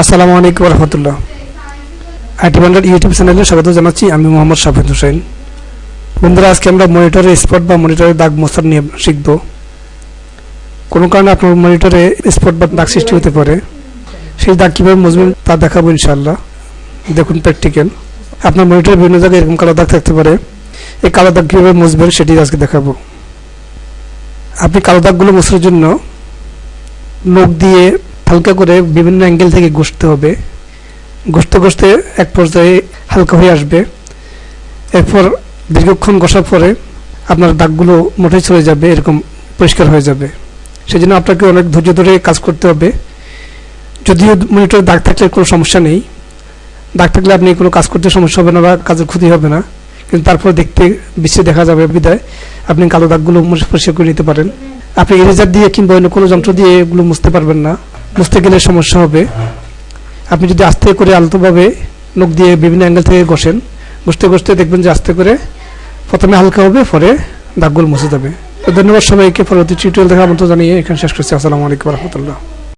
আসসালামু আলাইকুম রহমতুল্লাহ। IT বান্ডার YouTube চ্যানেলে স্বাগত জানাচ্ছি, আমি মোহাম্মদ শাফিদ হোসেন। বন্ধুরা, আজকে আমরা মনিটরে স্পট বা মনিটরে দাগ মোছার নিয়ে শিখব। কোনো কারণে আপনার মনিটরে স্পট বা দাগ সৃষ্টি হতে পারে। সেই দাগ কীভাবে মুছবেন তা দেখাবো ইনশাল্লাহ দেখুন প্র্যাকটিক্যাল। আপনার মনিটরে বিভিন্ন জায়গায় এরকম কালো দাগ থাকতে পারে। এই কালো দাগ কীভাবে মুছবেন সেটি আজকে দেখাবো। আপনি কালো দাগগুলো মোছার জন্য নখ দিয়ে হালকা করে বিভিন্ন অ্যাঙ্গেল থেকে ঘষতে হবে। ঘষতে ঘষতে এক পর্যায়ে হালকা হয়ে আসবে। এরপর দীর্ঘক্ষণ ঘষার পরে আপনার দাগগুলো মোটে চলে যাবে, এরকম পরিষ্কার হয়ে যাবে। সেই জন্য আপনাকে অনেক ধৈর্য ধরে কাজ করতে হবে। যদিও মনিটরে দাগ থাকলে কোনো সমস্যা নেই। দাগ থাকলে আপনি কোনো কাজ করতে সমস্যা হবে না বা কাজের ক্ষতি হবে না। কিন্তু তারপর দেখতে বিশ্বে দেখা যাবে, বিদায়। আপনি কালো দাগগুলো পরিষ্কার করে নিতে পারেন। আপনি ইরেজার দিয়ে কিংবা অন্য কোনো যন্ত্র দিয়ে এগুলো মুছতে পারবেন না। মুছতে গেলে সমস্যা হবে। আপনি যদি আস্তে করে আলতোভাবে নখ দিয়ে বিভিন্ন অ্যাঙ্গেল থেকে ঘষেন, ঘষতে ঘষতে দেখবেন যে আস্তে করে প্রথমে হালকা হবে, পরে দাগগুলো মুছে যাবে। তো ধন্যবাদ সবাইকে। পরবর্তী টিউটোরিয়াল দেখার মতো জানিয়ে এখানে শেষ করছি। আসসালামু আলাইকুম রহমতুল্লাহ।